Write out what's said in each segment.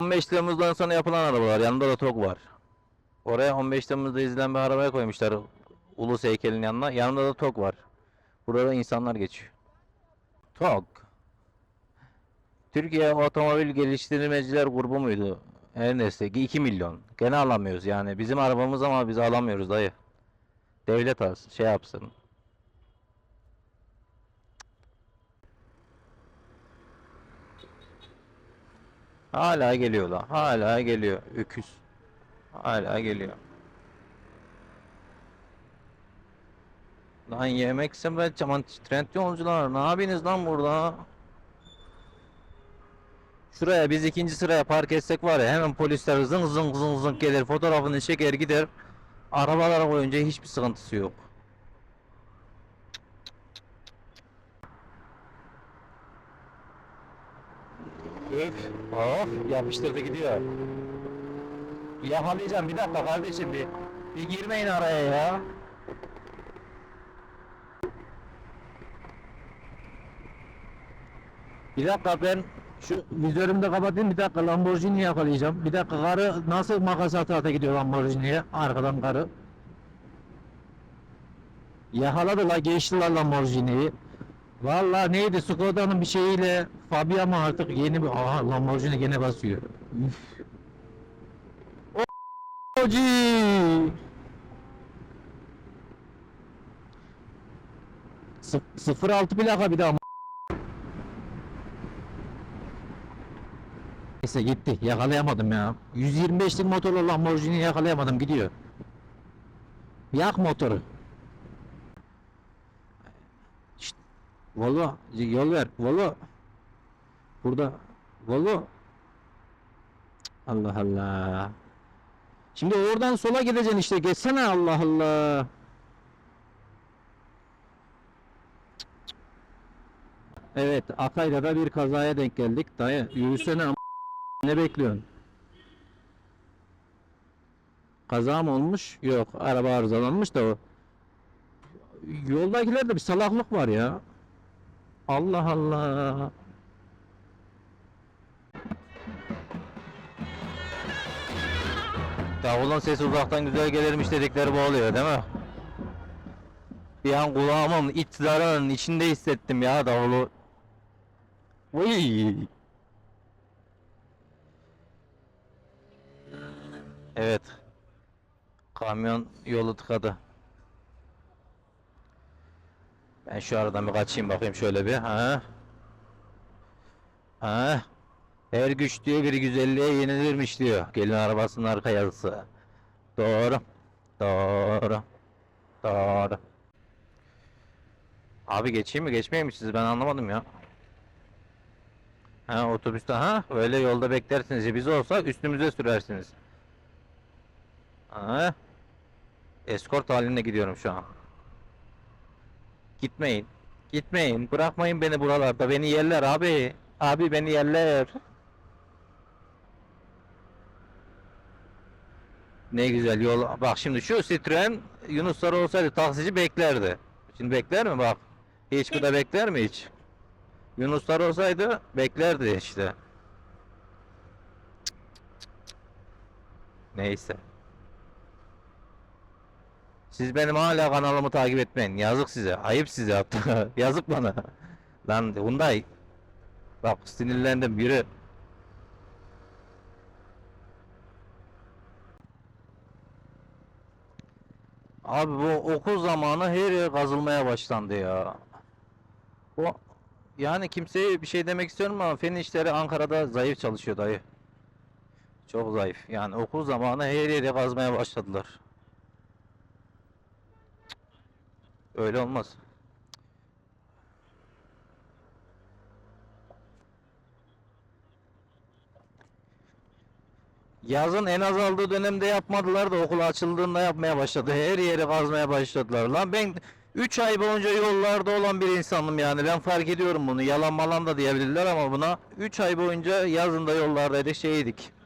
15 Temmuz'dan sonra yapılan arabalar. Yanında da TOG var. Oraya 15 Temmuz'da izlenen bir arabaya koymuşlar. Ulus heykelinin yanına. Yanında da TOG var. Burada insanlar geçiyor. TOG. Türkiye Otomobil Geliştirmeciler Grubu muydu? Her neyse 2 milyon. Gene alamıyoruz yani. Bizim arabamız ama biz alamıyoruz dayı. Devlet az şey yapsın. Hala geliyor lan. Hala geliyor. Öküz. Hala geliyor. Lan yemek sepet aman trend yolcular ne yapıyorsunuz lan burada? Şuraya biz ikinci sıraya park etsek var ya hemen polisler zıng zıng zıng zıng gelir fotoğrafını çeker gider. Arabalara koyunca hiçbir sıkıntısı yok. Öf. Of yapıştırdı gidiyor. Yakalayacağım bir dakika kardeşim bir. Bir girmeyin araya ya. Bir dakika ben şu vizörümü de kapatayım bir dakika Lamborghini yakalayacağım. Bir dakika karı nasıl makas ata ata gidiyor Lamborghini'ye arkadan karı. Yakaladı la geçti la Lamborghini'yi. Valla neydi Skoda'nın bir şeyiyle Fabia mı artık yeni bir aha Lamborghini gene basıyor. Oji. Sıf- 06 plaka bir daha Neyse gitti. Yakalayamadım ya. 125'lik motorlu Lamborghini yakalayamadım. Gidiyor. Yak motoru. Volvo yol ver. Volvo. Burada. Cık, Allah Allah. Şimdi oradan sola gideceksin işte. Geçsene Allah Allah. Evet, Akay'da da bir kazaya denk geldik. Dayı yürüsene am- ne bekliyorsun? Kaza mı olmuş? Yok, araba arızalanmış da o. Yoldakilerde bir salaklık var ya. Allah Allah. Davulun sesi uzaktan güzel gelirmiş dedikleri bu oluyor değil mi? Bir an kulağımın iç zararının içinde hissettim ya davulu. Uy. Evet. Kamyon yolu tıkadı. Ben şu aradan bir kaçayım bakayım şöyle bir. Ha. Ha. Her güç diyor bir güzelliğe yenilirmiş diyor. Gelin arabasının arka yazısı. Doğru. Doğru. Doğru. Abi geçeyim mi geçmeyeyim mi sizi ben anlamadım ya. Ha otobüste ha öyle yolda beklersiniz. Biz olsa üstümüze sürersiniz. Ha. Eskort halinde gidiyorum şu an. Gitmeyin. Gitmeyin. Bırakmayın beni buralarda. Beni yerler abi. Abi beni yerler. Ne güzel yol. Bak şimdi şu Citroen Yunuslar olsaydı taksici beklerdi. Şimdi bekler mi bak? Hiç bu da bekler mi hiç? Yunuslar olsaydı beklerdi işte. Neyse. Siz benim hala kanalımı takip etmeyin. Yazık size. Ayıp size hatta. Yazık bana. Lan Hyundai. Bak sinirlendim. Yürü. Abi bu okul zamanı her yer kazılmaya başlandı ya. Bu yani kimseye bir şey demek istiyorum ama fen işleri Ankara'da zayıf çalışıyor dayı. Çok zayıf. Yani okul zamanı her yere kazmaya başladılar. Öyle olmaz. Yazın en azaldığı dönemde yapmadılar da okul açıldığında yapmaya başladı. Her yeri kazmaya başladılar. Lan ben 3 ay boyunca yollarda olan bir insanım yani. Ben fark ediyorum bunu. Yalan malan da diyebilirler ama buna 3 ay boyunca yazın da yollardaydık şeydik.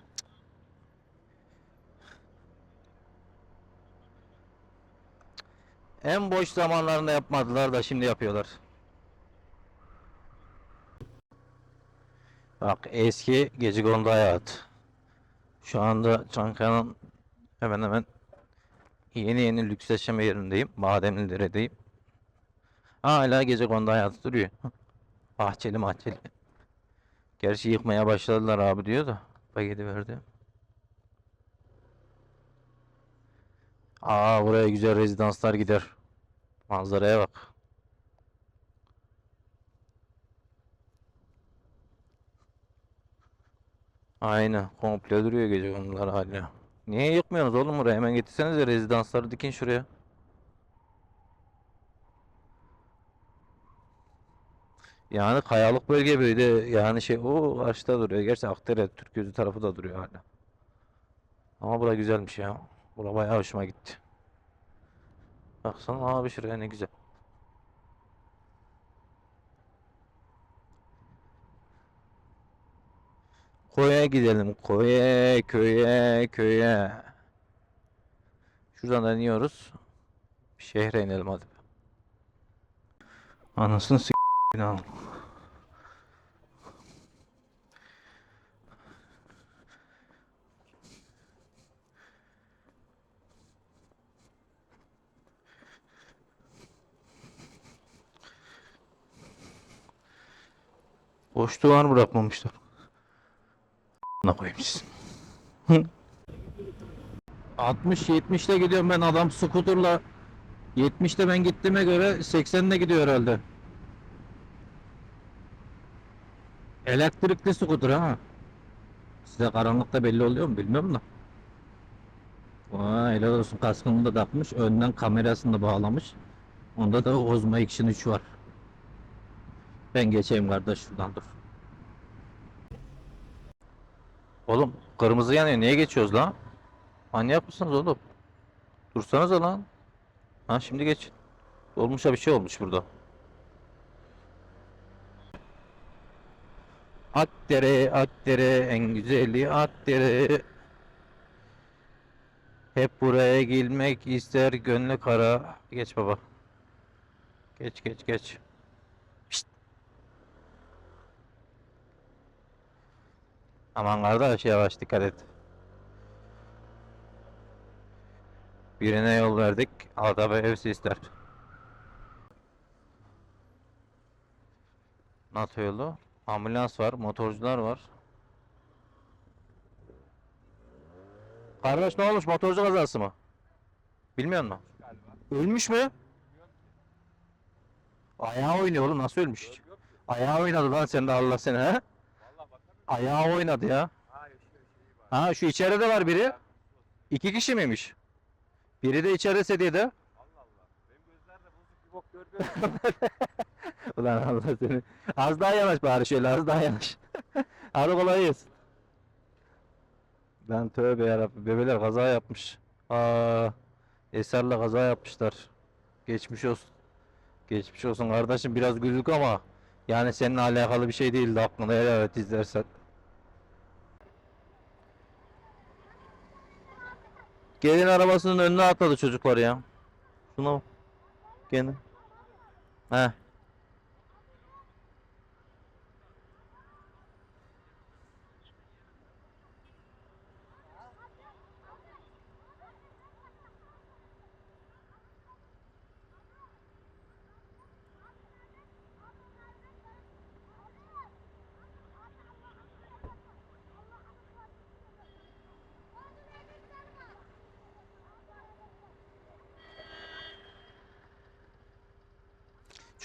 En boş zamanlarında yapmadılar da şimdi yapıyorlar. Bak eski gece kondu hayat. Şu anda Çankaya'nın hemen hemen yeni yeni lüks yaşam yerindeyim. Bademlidere'deyim. Hala gece kondu hayatı duruyor. Bahçeli mahçeli. Gerçi yıkmaya başladılar abi diyor da. Paketi verdi. Aa buraya güzel rezidanslar gider. Manzaraya bak. Aynen. Komple duruyor gece konular hala. Niye yıkmıyorsunuz oğlum buraya? Hemen getirsenize rezidansları dikin şuraya. Yani kayalık bölge böyle yani şey o karşıda duruyor. Gerçi Akdere Türkgözü tarafı da duruyor hala. Ama bura güzelmiş ya. Bura bayağı hoşuma gitti. Baksana abi şuraya ne güzel. Koya gidelim. Koya, köye, köye. Şuradan da iniyoruz. Şehre inelim hadi. Anasını s*** bina. Boş duvar bırakmamışlar. Ne koyayım siz. 60-70'te gidiyorum ben adam skuterla 70'te ben gittiğime göre 80'de gidiyor herhalde. Elektrikli skuter ha. Size karanlıkta belli oluyor mu bilmiyorum da. Vay helal olsun kaskını da takmış. Önden kamerasını da bağlamış. Onda da Ozma Action 3 var. Ben geçeyim kardeş şuradan dur. Oğlum kırmızı yanıyor. Niye geçiyoruz lan? Manyak mısınız oğlum? Dursanıza lan. Ha şimdi geç. Olmuşa bir şey olmuş burada. Akdere, Akdere, en güzeli Akdere. Hep buraya gelmek ister gönlü kara. Geç baba. Geç geç geç. Aman kardeş yavaş dikkat et. Birine yol verdik. Ada ve ev ister. NATO yolu. Ambulans var, motorcular var. Kardeş ne olmuş? Motorcu kazası mı? Bilmiyor musun? Ölmüş mü? Ayağı oynuyor oğlum nasıl ölmüş? Ayağı oynadı lan sen de Allah seni ha? Ayağı oynadı ya. Ha şu içeride var biri. İki kişi miymiş? Biri de içeride sedyede. Ulan Allah seni. Az daha yanaş bari şöyle az daha yanaş. Hadi kolay gelsin. Ben tövbe yarabbim bebeler kaza yapmış. Aa, Eser'le kaza yapmışlar. Geçmiş olsun. Geçmiş olsun kardeşim biraz güldük ama yani seninle alakalı bir şey değildi aklında helal et izlersen. Gelin arabasının önüne atladı çocuklar ya. Şuna bak. Gene. He.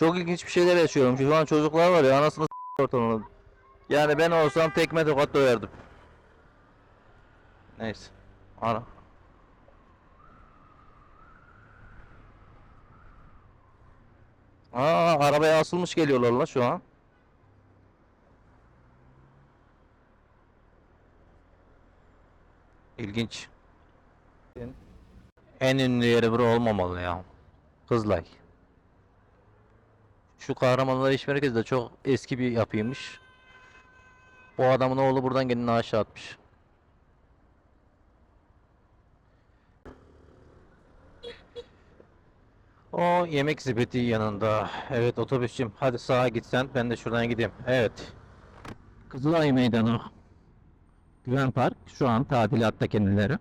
Çok ilginç bir şeyler yaşıyorum. Şu an çocuklar var ya anasını s*** ortalığını. Yani ben olsam tekme tokat döverdim. Neyse. Ana. Aa arabaya asılmış geliyorlar la şu an. İlginç. En ünlü yeri bura olmamalı ya. Kızılay. Şu Kahramanlar İş Merkezi de çok eski bir yapıymış. Bu adamın oğlu buradan kendini aşağı atmış. O yemek sepeti yanında. Evet otobüsçüm. Hadi sağa gitsen ben de şuradan gideyim. Evet. Kızılay Meydanı. Güven Park şu an tadilatta kendileri.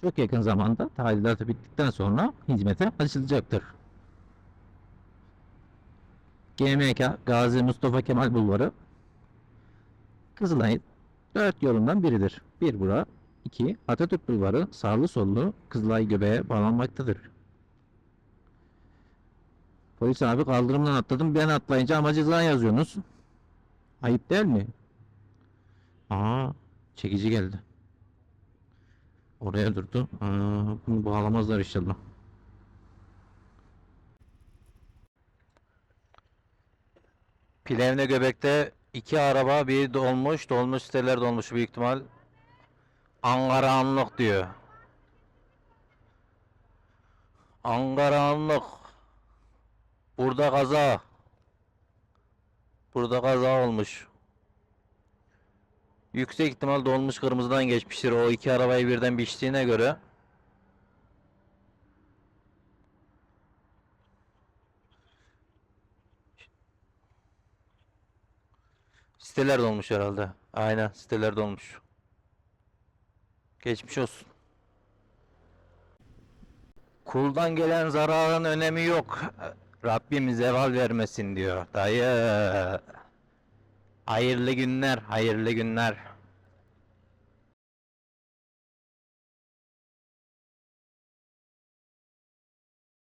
Çok yakın zamanda tadilatı bittikten sonra hizmete açılacaktır. GMK Gazi Mustafa Kemal Bulvarı Kızılay'ın dört yolundan biridir. Bir bura, iki Atatürk Bulvarı sağlı sollu Kızılay göbeğe bağlanmaktadır. Polis abi kaldırımdan atladım. Ben atlayınca ama ceza yazıyorsunuz. Ayıp değil mi? Aa, çekici geldi. Oraya durdu. Aa, bunu bağlamazlar inşallah. Plevne Göbek'te iki araba bir dolmuş, dolmuş siteler dolmuş büyük ihtimal. Ankara Anlık diyor. Ankara Anlık. Burada kaza. Burada kaza olmuş. Yüksek ihtimal dolmuş kırmızıdan geçmiştir. O iki arabayı birden biçtiğine göre. Siteler dolmuş herhalde. Aynen siteler dolmuş. Geçmiş olsun. Kuldan gelen zararın önemi yok. Rabbim zeval vermesin diyor. Dayı. Hayırlı günler, hayırlı günler.